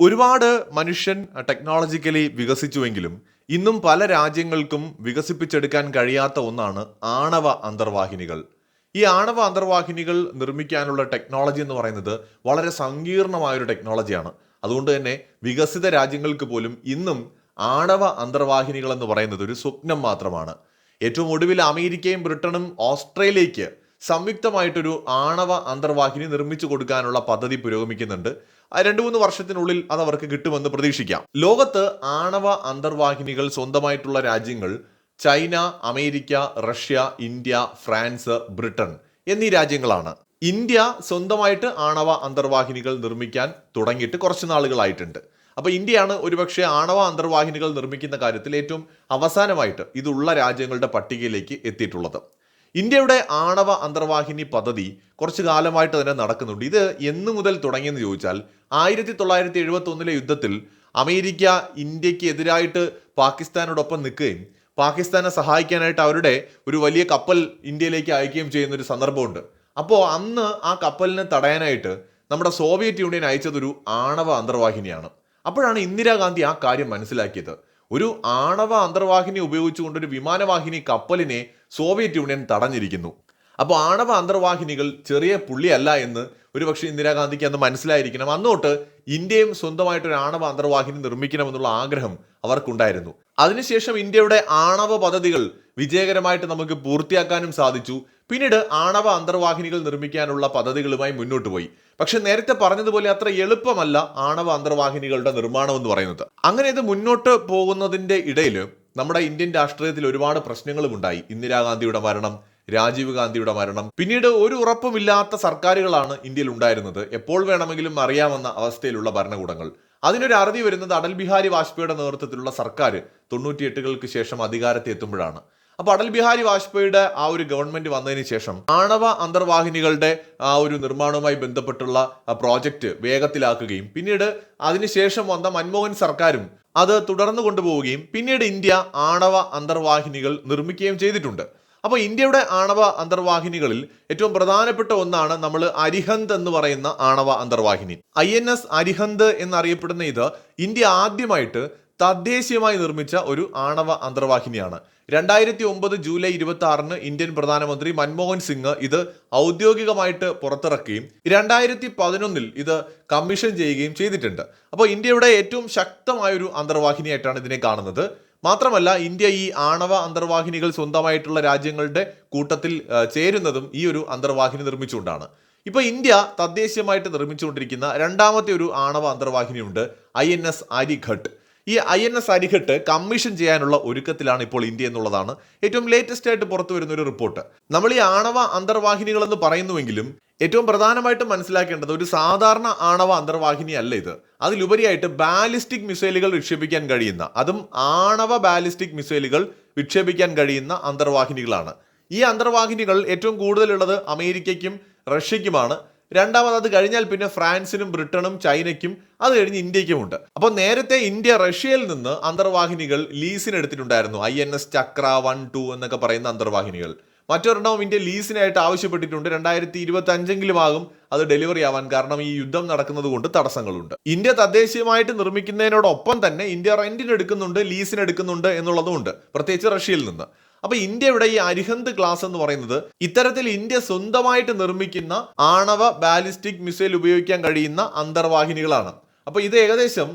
ഒരുപാട് മനുഷ്യൻ ടെക്നോളജിക്കലി വികസിച്ചുവെങ്കിലും ഇന്നും പല രാജ്യങ്ങൾക്കും വികസിപ്പിച്ചെടുക്കാൻ കഴിയാത്ത ഒന്നാണ് ആണവ അന്തർവാഹിനികൾ. ഈ ആണവ അന്തർവാഹിനികൾ നിർമ്മിക്കാനുള്ള ടെക്നോളജി എന്ന് പറയുന്നത് വളരെ സങ്കീർണമായൊരു ടെക്നോളജിയാണ് അതുകൊണ്ട് തന്നെ വികസിത രാജ്യങ്ങൾക്ക് പോലും ഇന്നും ആണവ അന്തർവാഹിനികൾ എന്ന് പറയുന്നത് ഒരു സ്വപ്നം മാത്രമാണ്. ഏറ്റവും ഒടുവിൽ അമേരിക്കയും ബ്രിട്ടനും ഓസ്ട്രേലിയയ്ക്ക് സംയുക്തമായിട്ടൊരു ആണവ അന്തർവാഹിനി നിർമ്മിച്ചു കൊടുക്കാനുള്ള പദ്ധതി പുരോഗമിക്കുന്നുണ്ട്. രണ്ട് മൂന്ന് വർഷത്തിനുള്ളിൽ അത് അവർക്ക് കിട്ടുമെന്ന് പ്രതീക്ഷിക്കാം. ലോകത്ത് ആണവ അന്തർവാഹിനികൾ സ്വന്തമായിട്ടുള്ള രാജ്യങ്ങൾ China America Russia India France Britain എന്നീ രാജ്യങ്ങളാണ്. ഇന്ത്യ സ്വന്തമായിട്ട് ആണവ അന്തർവാഹിനികൾ നിർമ്മിക്കാൻ തുടങ്ങിയിട്ട് കുറച്ച് നാളുകളായിട്ടുണ്ട്. അപ്പോൾ ഇന്ത്യയാണ് ഒരുപക്ഷെ ആണവ അന്തർവാഹിനികൾ നിർമ്മിക്കുന്ന കാര്യത്തിൽ ഏറ്റവും അവസാനമായിട്ട് ഇതുള്ള രാജ്യങ്ങളുടെ പട്ടികയിലേക്ക് എത്തിയിട്ടുള്ളത്. ഇന്ത്യയുടെ ആണവ അന്തർവാഹിനി പദ്ധതി കുറച്ചു കാലമായിട്ട് തന്നെ നടക്കുന്നുണ്ട്. ഇത് എന്നു മുതൽ തുടങ്ങിയെന്ന് ചോദിച്ചാൽ ആയിരത്തി തൊള്ളായിരത്തി എഴുപത്തി ഒന്നിലെ യുദ്ധത്തിൽ അമേരിക്ക ഇന്ത്യയ്ക്ക് എതിരായിട്ട് പാകിസ്ഥാനോടൊപ്പം നിൽക്കുകയും പാകിസ്ഥാനെ സഹായിക്കാനായിട്ട് അവരുടെ ഒരു വലിയ കപ്പൽ ഇന്ത്യയിലേക്ക് അയക്കുകയും ചെയ്യുന്ന ഒരു സന്ദർഭമുണ്ട്. അപ്പോൾ അന്ന് ആ കപ്പലിനെ തടയാനായിട്ട് നമ്മുടെ സോവിയറ്റ് യൂണിയൻ അയച്ചതൊരു ആണവ അന്തർവാഹിനിയാണ്. അപ്പോഴാണ് ഇന്ദിരാഗാന്ധി ആ കാര്യം മനസ്സിലാക്കിയത്. ഒരു ആണവ അന്തർവാഹിനി ഉപയോഗിച്ചുകൊണ്ട് ഒരു വിമാനവാഹിനി കപ്പലിനെ സോവിയറ്റ് യൂണിയൻ തടഞ്ഞിരിക്കുന്നു. അപ്പോൾ ആണവ അന്തർവാഹിനികൾ ചെറിയ പുള്ളിയല്ല എന്ന് ഒരുപക്ഷെ ഇന്ദിരാഗാന്ധിക്ക് അന്ന് മനസ്സിലായിരിക്കണം. അന്നോട്ട് ഇന്ത്യയും സ്വന്തമായിട്ട് ഒരു ആണവ അന്തർവാഹിനി നിർമ്മിക്കണമെന്നുള്ള ആഗ്രഹം അവർക്കുണ്ടായിരുന്നു. അതിനുശേഷം ഇന്ത്യയുടെ ആണവ പദ്ധതികൾ വിജയകരമായിട്ട് നമുക്ക് പൂർത്തിയാക്കാനും സാധിച്ചു. പിന്നീട് ആണവ അന്തർവാഹിനികൾ നിർമ്മിക്കാനുള്ള പദ്ധതികളുമായി മുന്നോട്ട് പോയി. പക്ഷെ നേരത്തെ പറഞ്ഞതുപോലെ അത്ര എളുപ്പമല്ല ആണവ അന്തർവാഹിനികളുടെ നിർമ്മാണം എന്ന് പറയുന്നത്. അങ്ങനെ ഇത് മുന്നോട്ട് പോകുന്നതിന്റെ ഇടയിൽ നമ്മുടെ ഇന്ത്യൻ രാഷ്ട്രീയത്തിൽ ഒരുപാട് പ്രശ്നങ്ങളും ഉണ്ടായി. ഇന്ദിരാഗാന്ധിയുടെ മരണം രാജീവ് ഗാന്ധിയുടെ മരണം. പിന്നീട് ഒരു ഉറപ്പുമില്ലാത്ത സർക്കാരുകളാണ് ഇന്ത്യയിൽ ഉണ്ടായിരുന്നത്. എപ്പോൾ വേണമെങ്കിലും അറിയാമെന്ന അവസ്ഥയിലുള്ള ഭരണകൂടങ്ങൾ. അതിനൊരു അറുതി വരുന്നത് അടൽ ബിഹാരി വാജ്പേയിയുടെ നേതൃത്വത്തിലുള്ള സർക്കാർ തൊണ്ണൂറ്റിയെട്ടുകൾക്ക് ശേഷം അധികാരത്തിൽ എത്തുമ്പോഴാണ്. അപ്പോൾ അടൽ ബിഹാരി വാജ്പേയിയുടെ ആ ഒരു ഗവൺമെന്റ് വന്നതിന് ശേഷം ആണവ അന്തർവാഹിനികളുടെ ആ ഒരു നിർമ്മാണവുമായി ബന്ധപ്പെട്ടുള്ള പ്രോജക്റ്റ് വേഗത്തിലാക്കുകയും പിന്നീട് അതിനുശേഷം വന്ന മൻമോഹൻ സർക്കാരും അത് തുടർന്നു കൊണ്ടുപോവുകയും പിന്നീട് ഇന്ത്യ ആണവ അന്തർവാഹിനികൾ നിർമ്മിക്കുകയും ചെയ്തിട്ടുണ്ട്. അപ്പോൾ ഇന്ത്യയുടെ ആണവ അന്തർവാഹിനികളിൽ ഏറ്റവും പ്രധാനപ്പെട്ട ഒന്നാണ് നമ്മൾ അരിഹന്ത് എന്ന് പറയുന്ന ആണവ അന്തർവാഹിനി. ഐ എൻ എസ് അരിഹന്ത് എന്നറിയപ്പെടുന്ന ഇത് ഇന്ത്യ ആദ്യമായിട്ട് തദ്ദേശീയമായി നിർമ്മിച്ച ഒരു ആണവ അന്തർവാഹിനിയാണ്. രണ്ടായിരത്തി ഒമ്പത് ജൂലൈ ഇരുപത്തി ആറിന് ഇന്ത്യൻ പ്രധാനമന്ത്രി മൻമോഹൻ സിംഗ് ഇത് ഔദ്യോഗികമായിട്ട് പുറത്തിറക്കുകയും രണ്ടായിരത്തി പതിനൊന്നിൽ ഇത് കമ്മീഷൻ ചെയ്യുകയും ചെയ്തിട്ടുണ്ട്. അപ്പോൾ ഇന്ത്യയുടെ ഏറ്റവും ശക്തമായ ഒരു അന്തർവാഹിനിയായിട്ടാണ് ഇതിനെ കാണുന്നത്. മാത്രമല്ല ഇന്ത്യ ഈ ആണവ അന്തർവാഹിനികൾ സ്വന്തമായിട്ടുള്ള രാജ്യങ്ങളുടെ കൂട്ടത്തിൽ ചേരുന്നതും ഈ ഒരു അന്തർവാഹിനി നിർമ്മിച്ചുകൊണ്ടാണ്. ഇപ്പൊ ഇന്ത്യ തദ്ദേശീയമായിട്ട് നിർമ്മിച്ചുകൊണ്ടിരിക്കുന്ന രണ്ടാമത്തെ ഒരു ആണവ അന്തർവാഹിനിയുണ്ട് ഐ എൻ എസ് അരിഘട്ട്. ഈ I N S Arighat commission ചെയ്യാനുള്ള ഒരുക്കത്തിലാണ് ഇപ്പോൾ ഇന്ത്യ എന്നുള്ളതാണ് ഏറ്റവും ലേറ്റസ്റ്റ് ആയിട്ട് പുറത്തു വരുന്ന ഒരു റിപ്പോർട്ട്. നമ്മൾ ഈ ആണവ അന്തർവാഹിനികൾ എന്ന് പറയുന്നുവെങ്കിലും ഏറ്റവും പ്രധാനമായിട്ടും മനസ്സിലാക്കേണ്ടത് ഒരു സാധാരണ ആണവ അന്തർവാഹിനി അല്ല ഇത്. അതിലുപരിയായിട്ട് ബാലിസ്റ്റിക് മിസൈലുകൾ വിക്ഷേപിക്കാൻ കഴിയുന്ന അതും ആണവ ബാലിസ്റ്റിക് മിസൈലുകൾ വിക്ഷേപിക്കാൻ കഴിയുന്ന അന്തർവാഹിനികളാണ്. ഈ അന്തർവാഹിനികൾ ഏറ്റവും കൂടുതലുള്ളത് അമേരിക്കയ്ക്കും റഷ്യയ്ക്കുമാണ്. രണ്ടാമത് അത് കഴിഞ്ഞാൽ പിന്നെ ഫ്രാൻസിനും ബ്രിട്ടനും ചൈനയ്ക്കും അത് കഴിഞ്ഞ് ഉണ്ട് അപ്പോൾ നേരത്തെ ഇന്ത്യ റഷ്യയിൽ നിന്ന് അന്തർവാഹിനികൾ ലീസിനെടുത്തിട്ടുണ്ടായിരുന്നു I N S Chakra one two എന്നൊക്കെ പറയുന്ന അന്തർവാഹിനികൾ. മറ്റൊരെണ്ണവും ഇന്ത്യ ലീസിനായിട്ട് ആവശ്യപ്പെട്ടിട്ടുണ്ട്. രണ്ടായിരത്തി ഇരുപത്തി അഞ്ചെങ്കിലും ആകും അത് ഡെലിവറി ആവാൻ കാരണം ഈ യുദ്ധം നടക്കുന്നത് കൊണ്ട് തടസ്സങ്ങളുണ്ട്. ഇന്ത്യ തദ്ദേശീയമായിട്ട് നിർമ്മിക്കുന്നതിനോടൊപ്പം തന്നെ ഇന്ത്യ റെന്റിന് എടുക്കുന്നുണ്ട് ലീസിന് എടുക്കുന്നുണ്ട് എന്നുള്ളതുമുണ്ട്. പ്രത്യേകിച്ച് റഷ്യയിൽ നിന്ന്. അപ്പൊ ഇന്ത്യയുടെ ഈ അരിഹന്ത് ക്ലാസ് എന്ന് പറയുന്നത് ഇത്തരത്തിൽ ഇന്ത്യ സ്വന്തമായിട്ട് നിർമ്മിക്കുന്ന ആണവ ബാലിസ്റ്റിക് മിസൈൽ ഉപയോഗിക്കാൻ കഴിയുന്ന അന്തർവാഹിനികളാണ്. അപ്പൊ ഇത് ഏകദേശം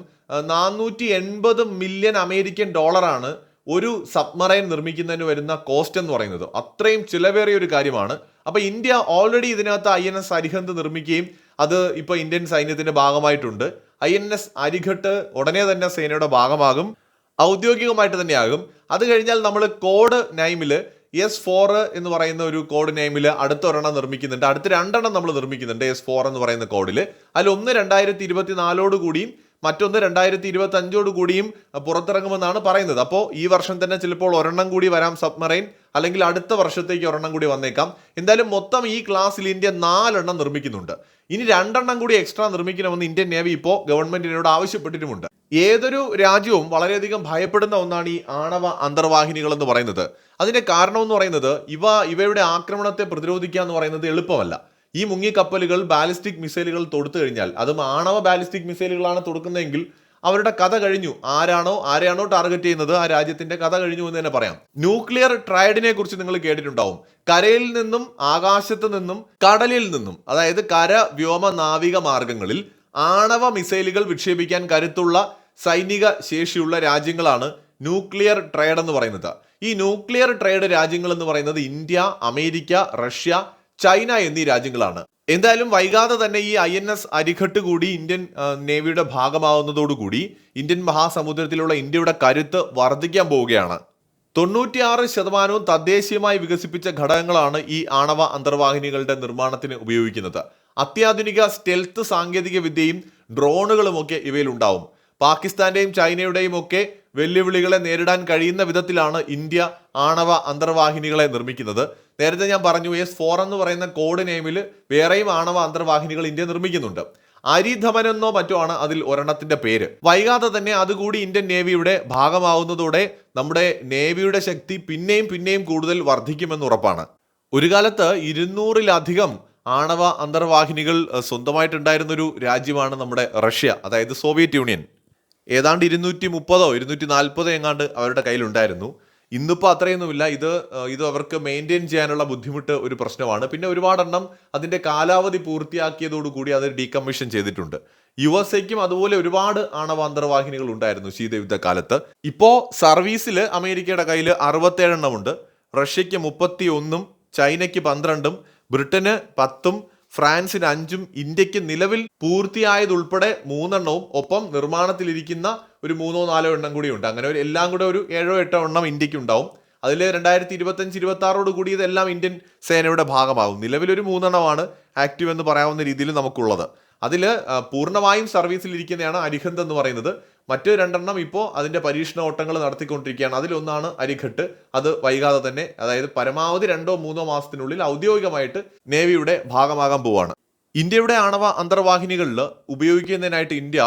നാനൂറ്റി എൺപത് മില്യൺ അമേരിക്കൻ ഡോളറാണ് ഒരു സബ്മറൈൻ നിർമ്മിക്കുന്നതിന് വരുന്ന കോസ്റ്റ് എന്ന് പറയുന്നത്. അത്രയും ചിലവേറിയ ഒരു കാര്യമാണ്. അപ്പൊ ഇന്ത്യ ഓൾറെഡി ഇതിനകത്ത് ഐ എൻ എസ് അരിഹന്ത് നിർമ്മിക്കുകയും അത് ഇപ്പൊ ഇന്ത്യൻ സൈന്യത്തിന്റെ ഭാഗമായിട്ടുണ്ട്. ഐ എൻ എസ് അരിഘട്ട് ഉടനെ തന്നെ സേനയുടെ ഭാഗമാകും. ഔദ്യോഗികമായിട്ട് തന്നെയാകും. അത് കഴിഞ്ഞാൽ നമ്മൾ കോഡ് നൈമിൽ എസ് ഫോർ എന്ന് പറയുന്ന ഒരു കോഡ് നെയിമിൽ അടുത്ത ഒരെണ്ണം നിർമ്മിക്കുന്നുണ്ട്. അടുത്ത രണ്ടെണ്ണം നമ്മൾ നിർമ്മിക്കുന്നുണ്ട് എസ് ഫോർ എന്ന് പറയുന്ന കോഡിൽ അതിൽ ഒന്ന് രണ്ടായിരത്തി ഇരുപത്തി നാലോട് കൂടിയും മറ്റൊന്ന് രണ്ടായിരത്തി ഇരുപത്തി അഞ്ചോട് കൂടിയും പുറത്തിറങ്ങുമെന്നാണ് പറയുന്നത്. അപ്പോൾ ഈ വർഷം തന്നെ ചിലപ്പോൾ ഒരെണ്ണം കൂടി വരാം സബ്മറൈൻ അല്ലെങ്കിൽ അടുത്ത വർഷത്തേക്ക് ഒരെണ്ണം കൂടി വന്നേക്കാം. എന്തായാലും മൊത്തം ഈ ക്ലാസ്സിൽ ഇന്ത്യ നാലെണ്ണം നിർമ്മിക്കുന്നുണ്ട്. ഇനി രണ്ടെണ്ണം കൂടി എക്സ്ട്രാ നിർമ്മിക്കണമെന്ന് ഇന്ത്യൻ നേവി ഇപ്പോൾ ഗവൺമെന്റിനോട് ആവശ്യപ്പെട്ടിട്ടുമുണ്ട്. ഏതൊരു രാജ്യവും വളരെയധികം ഭയപ്പെടുന്ന ഒന്നാണ് ഈ ആണവ അന്തർവാഹിനികൾ എന്ന് പറയുന്നത്. അതിന്റെ കാരണം എന്ന് പറയുന്നത് ഇവ ഇവയുടെ ആക്രമണത്തെ പ്രതിരോധിക്കുക എന്ന് പറയുന്നത് എളുപ്പമല്ല. ഈ മുങ്ങിക്കപ്പലുകൾ ബാലിസ്റ്റിക് മിസൈലുകൾ തൊടുത്തു കഴിഞ്ഞാൽ അതും ആണവ ബാലിസ്റ്റിക് മിസൈലുകളാണ് തൊടുക്കുന്നതെങ്കിൽ അവരുടെ കഥ കഴിഞ്ഞു. ആരാണോ ആരെയാണോ ടാർഗറ്റ് ചെയ്യുന്നത് ആ രാജ്യത്തിന്റെ കഥ കഴിഞ്ഞു എന്ന് തന്നെ പറയാം. ന്യൂക്ലിയർ ട്രയഡിനെ കുറിച്ച് നിങ്ങൾ കേട്ടിട്ടുണ്ടാവും. കരയിൽ നിന്നും ആകാശത്ത് നിന്നും കടലിൽ നിന്നും അതായത് കര വ്യോമ നാവിക മാർഗങ്ങളിൽ ആണവ മിസൈലുകൾ വിക്ഷേപിക്കാൻ കരുത്തുള്ള സൈനിക ശേഷിയുള്ള രാജ്യങ്ങളാണ് ന്യൂക്ലിയർ ട്രേഡ് എന്ന് പറയുന്നത്. ഈ ന്യൂക്ലിയർ ട്രേഡ് രാജ്യങ്ങൾ എന്ന് പറയുന്നത് ഇന്ത്യ അമേരിക്ക റഷ്യ ചൈന എന്നീ രാജ്യങ്ങളാണ്. എന്തായാലും വൈകാതെ തന്നെ ഈ ഐ എൻ എസ് അരിഘട്ട് കൂടി ഇന്ത്യൻ നേവിയുടെ ഭാഗമാവുന്നതോടുകൂടി ഇന്ത്യൻ മഹാസമുദ്രത്തിലുള്ള ഇന്ത്യയുടെ കരുത്ത് വർദ്ധിക്കാൻ പോവുകയാണ്. തൊണ്ണൂറ്റിയാറ് ശതമാനവും തദ്ദേശീയമായി വികസിപ്പിച്ച ഘടകങ്ങളാണ് ഈ ആണവ അന്തർവാഹിനികളുടെ നിർമ്മാണത്തിന് ഉപയോഗിക്കുന്നത്. അത്യാധുനിക സ്റ്റെൽത്ത് സാങ്കേതിക വിദ്യയും ഡ്രോണുകളുമൊക്കെ ഇവയിൽ ഇവയിലുണ്ടാവും. പാകിസ്ഥാന്റെയും ചൈനയുടെയും ഒക്കെ വെല്ലുവിളികളെ നേരിടാൻ കഴിയുന്ന വിധത്തിലാണ് ഇന്ത്യ ആണവ അന്തർവാഹിനികളെ നിർമ്മിക്കുന്നത്. നേരത്തെ ഞാൻ പറഞ്ഞു എസ് ഫോർ എന്ന് പറയുന്ന കോഡ് നെയിമിൽ വേറെയും ആണവ അന്തർവാഹിനികൾ ഇന്ത്യ നിർമ്മിക്കുന്നുണ്ട്. അരിധമനെന്നോ മറ്റോ ആണ് അതിൽ ഒരെണ്ണത്തിന്റെ പേര്. വൈകാതെ തന്നെ അതുകൂടി ഇന്ത്യൻ നേവിയുടെ ഭാഗമാവുന്നതോടെ നമ്മുടെ നേവിയുടെ ശക്തി പിന്നെയും പിന്നെയും കൂടുതൽ വർദ്ധിക്കുമെന്ന് ഉറപ്പാണ്. ഒരു കാലത്ത് ഇരുന്നൂറിലധികം ആണവ അന്തർവാഹിനികൾ സ്വന്തമായിട്ടുണ്ടായിരുന്നൊരു രാജ്യമാണ് നമ്മുടെ റഷ്യ അതായത് സോവിയറ്റ് യൂണിയൻ. ഏതാണ്ട് ഇരുന്നൂറ്റി മുപ്പതോ ഇരുന്നൂറ്റി നാൽപ്പതോ എങ്ങാണ്ട് അവരുടെ കയ്യിലുണ്ടായിരുന്നു. ഇന്നിപ്പോൾ അത്രയൊന്നുമില്ല. ഇത് ഇത് അവർക്ക് മെയിന്റെയിൻ ചെയ്യാനുള്ള ബുദ്ധിമുട്ട് ഒരു പ്രശ്നമാണ്. പിന്നെ ഒരുപാടെണ്ണം അതിന്റെ കാലാവധി പൂർത്തിയാക്കിയതോടുകൂടി അത് ഡീകമ്മീഷൻ ചെയ്തിട്ടുണ്ട്. യു എസ് എക്കും അതുപോലെ ഒരുപാട് ആണവ അന്തർവാഹിനികൾ ഉണ്ടായിരുന്നു ശീതയുദ്ധ കാലത്ത് ഇപ്പോൾ സർവീസിൽ അമേരിക്കയുടെ കയ്യിൽ അറുപത്തേഴെണ്ണം ഉണ്ട് റഷ്യയ്ക്ക് മുപ്പത്തി ഒന്നും ചൈനയ്ക്ക് പന്ത്രണ്ടും ബ്രിട്ടന് പത്തും ഫ്രാൻസിന് അഞ്ചും ഇന്ത്യയ്ക്ക് നിലവിൽ പൂർത്തിയായതുൾപ്പെടെ മൂന്നെണ്ണവും. ഒപ്പം നിർമ്മാണത്തിലിരിക്കുന്ന ഒരു മൂന്നോ നാലോ എണ്ണം കൂടി ഉണ്ട് അങ്ങനെ ഒരു എല്ലാം കൂടെ ഒരു ഏഴോ എട്ടോ എണ്ണം ഇന്ത്യയ്ക്ക് ഉണ്ടാവും അതിൽ രണ്ടായിരത്തി ഇരുപത്തഞ്ച് ഇരുപത്തി ആറോട് കൂടി ഇതെല്ലാം ഇന്ത്യൻ സേനയുടെ ഭാഗമാകും. നിലവിലൊരു മൂന്നെണ്ണമാണ് ആക്റ്റീവ് എന്ന് പറയാവുന്ന രീതിയിൽ നമുക്കുള്ളത്. അതിൽ പൂർണമായും സർവീസിലിരിക്കുന്നതാണ് അരിഹന്ത് എന്ന് പറയുന്നത്. മറ്റു രണ്ടെണ്ണം ഇപ്പോൾ അതിന്റെ പരീക്ഷണ ഓട്ടങ്ങൾ നടത്തിക്കൊണ്ടിരിക്കുകയാണ്. അതിലൊന്നാണ് അരിഘട്ട്. അത് വൈകാതെ തന്നെ അതായത് പരമാവധി രണ്ടോ മൂന്നോ മാസത്തിനുള്ളിൽ ഔദ്യോഗികമായിട്ട് നേവിയുടെ ഭാഗമാകാൻ പോവാണ്. ഇന്ത്യയുടെ ആണവ അന്തർവാഹിനികളിൽ ഉപയോഗിക്കുന്നതിനായിട്ട് ഇന്ത്യ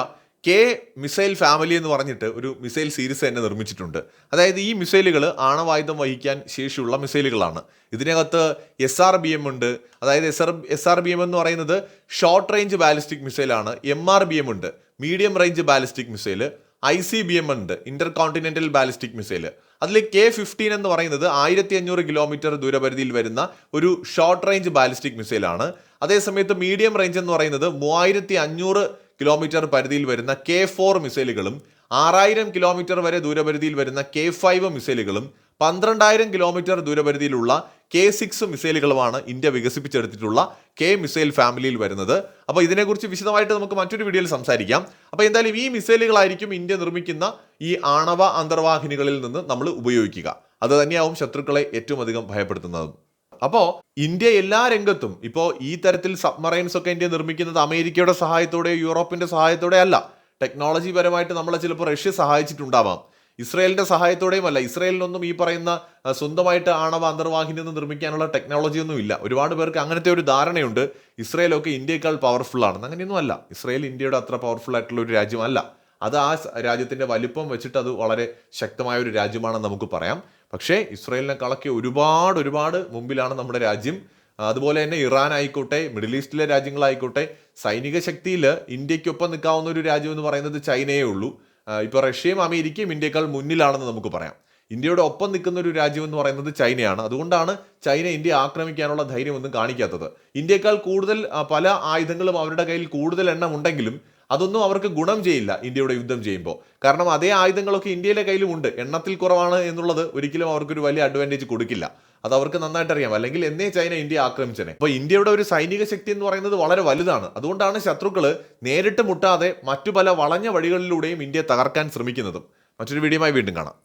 കെ മിസൈൽ ഫാമിലി എന്ന് പറഞ്ഞിട്ട് ഒരു മിസൈൽ സീരീസ് തന്നെ നിർമ്മിച്ചിട്ടുണ്ട്. അതായത് ഈ മിസൈലുകൾ ആണവായുധം വഹിക്കാൻ ശേഷിയുള്ള മിസൈലുകളാണ്. ഇതിനകത്ത് എസ് ആർ ബി എം ഉണ്ട്. അതായത് S R S R B M എന്ന് പറയുന്നത് ഷോർട്ട് റേഞ്ച് ബാലിസ്റ്റിക് മിസൈലാണ് എം ആർ ബി എം ഉണ്ട്. Medium range ballistic missile I C B M ഉണ്ട്. ഇന്റർ കോണ്ടിനെന്റൽ ബാലിസ്റ്റിക് മിസൈൽ അതിൽ കെ ഫിഫ്റ്റീൻ എന്ന് പറയുന്നത് ആയിരത്തി അഞ്ഞൂറ് കിലോമീറ്റർ ദൂരപരിധിയിൽ വരുന്ന ഒരു ഷോർട്ട് റേഞ്ച് ബാലിസ്റ്റിക് മിസൈലാണ് അതേസമയത്ത് മീഡിയം റേഞ്ച് എന്ന് പറയുന്നത് മൂവായിരത്തി അഞ്ഞൂറ് കിലോമീറ്റർ പരിധിയിൽ വരുന്ന കെ ഫോർ മിസൈലുകളും ആറായിരം കിലോമീറ്റർ വരെ ദൂരപരിധിയിൽ വരുന്ന കെ ഫൈവ് മിസൈലുകളും പന്ത്രണ്ടായിരം കിലോമീറ്റർ ദൂരപരിധിയിലുള്ള കെ സിക്സ് മിസൈലുകളുമാണ് ഇന്ത്യ വികസിപ്പിച്ചെടുത്തിട്ടുള്ള കെ മിസൈൽ ഫാമിലിയിൽ വരുന്നത്. അപ്പോൾ ഇതിനെക്കുറിച്ച് വിശദമായിട്ട് നമുക്ക് മറ്റൊരു വീഡിയോയിൽ സംസാരിക്കാം. അപ്പോൾ എന്തായാലും ഈ മിസൈലുകളായിരിക്കും ഇന്ത്യ നിർമ്മിക്കുന്ന ഈ ആണവ അന്തർവാഹിനികളിൽ നിന്ന് നമ്മൾ ഉപയോഗിക്കുക. അത് തന്നെയാവും ശത്രുക്കളെ ഏറ്റവും അധികം ഭയപ്പെടുത്തുന്നതും. അപ്പോൾ ഇന്ത്യ എല്ലാ രംഗത്തും ഇപ്പോൾ ഈ തരത്തിൽ സബ്മറൈൻസ് ഒക്കെ ഇന്ത്യ നിർമ്മിക്കുന്നത് അമേരിക്കയുടെ സഹായത്തോടെ യൂറോപ്പിന്റെ സഹായത്തോടെ അല്ല. ടെക്നോളജി പരമായിട്ട് നമ്മളെ ചിലപ്പോൾ റഷ്യ സഹായിച്ചിട്ടുണ്ടാവാം. ഇസ്രയേലിന്റെ സഹായത്തോടെയും അല്ല. ഇസ്രയേലിനൊന്നും ഈ പറയുന്ന സ്വന്തമായിട്ട് ആണവ അന്തർവാഹിനി ഒന്നും നിർമ്മിക്കാനുള്ള ടെക്നോളജി ഒന്നും ഇല്ല. ഒരുപാട് പേർക്ക് അങ്ങനത്തെ ഒരു ധാരണയുണ്ട്. ഇസ്രയേലൊക്കെ ഇന്ത്യയേക്കാൾ പവർഫുൾ ആണെന്ന്. അങ്ങനെയൊന്നും അല്ല. ഇസ്രയേൽ ഇന്ത്യയുടെ അത്ര പവർഫുൾ ആയിട്ടുള്ള ഒരു രാജ്യമല്ല. അത് ആ രാജ്യത്തിന്റെ വലിപ്പം വെച്ചിട്ട് അത് വളരെ ശക്തമായ ഒരു രാജ്യമാണെന്ന് നമുക്ക് പറയാം. പക്ഷേ ഇസ്രയേലിനെക്കാളൊക്കെ ഒരുപാട് ഒരുപാട് മുമ്പിലാണ് നമ്മുടെ രാജ്യം. അതുപോലെ തന്നെ ഇറാൻ ആയിക്കോട്ടെ മിഡിൽ ഈസ്റ്റിലെ രാജ്യങ്ങളായിക്കോട്ടെ സൈനിക ശക്തിയിൽ ഇന്ത്യക്കൊപ്പം നിൽക്കാവുന്ന ഒരു രാജ്യം എന്ന് പറയുന്നത് ചൈനയേ ഉള്ളൂ. ഇപ്പോൾ റഷ്യയും അമേരിക്കയും ഇന്ത്യയേക്കാൾ മുന്നിലാണെന്ന് നമുക്ക് പറയാം. ഇന്ത്യയുടെ ഒപ്പം നിൽക്കുന്ന ഒരു രാജ്യം എന്ന് പറയുന്നത് ചൈനയാണ്. അതുകൊണ്ടാണ് ചൈന ഇന്ത്യ ആക്രമിക്കാനുള്ള ധൈര്യമൊന്നും കാണിക്കാത്തത്. ഇന്ത്യക്കാൾ കൂടുതൽ പല ആയുധങ്ങളും അവരുടെ കയ്യിൽ കൂടുതൽ എണ്ണം ഉണ്ടെങ്കിലും അതൊന്നും അവർക്ക് ഗുണം ചെയ്യില്ല ഇന്ത്യയുടെ യുദ്ധം ചെയ്യുമ്പോൾ. കാരണം അതേ ആയുധങ്ങളൊക്കെ ഇന്ത്യയിലെ കയ്യിലുമുണ്ട് എണ്ണത്തിൽ കുറവാണ് എന്നുള്ളത് ഒരിക്കലും അവർക്കൊരു വലിയ അഡ്വാന്റേജ് കൊടുക്കില്ല. അത് അവർക്ക് നന്നായിട്ട് അറിയാം അല്ലെങ്കിൽ എന്നേ ചൈന ഇന്ത്യ ആക്രമിച്ചനെ. അപ്പോൾ ഇന്ത്യയുടെ ഒരു സൈനിക ശക്തി എന്ന് പറയുന്നത് വളരെ വലുതാണ്. അതുകൊണ്ടാണ് ശത്രുക്കൾ നേരിട്ട് മുട്ടാതെ മറ്റു പല വളഞ്ഞ വഴികളിലൂടെയും ഇന്ത്യയെ തകർക്കാൻ ശ്രമിക്കുന്നതും. മറ്റൊരു വീഡിയോയുമായി വീണ്ടും കാണാം.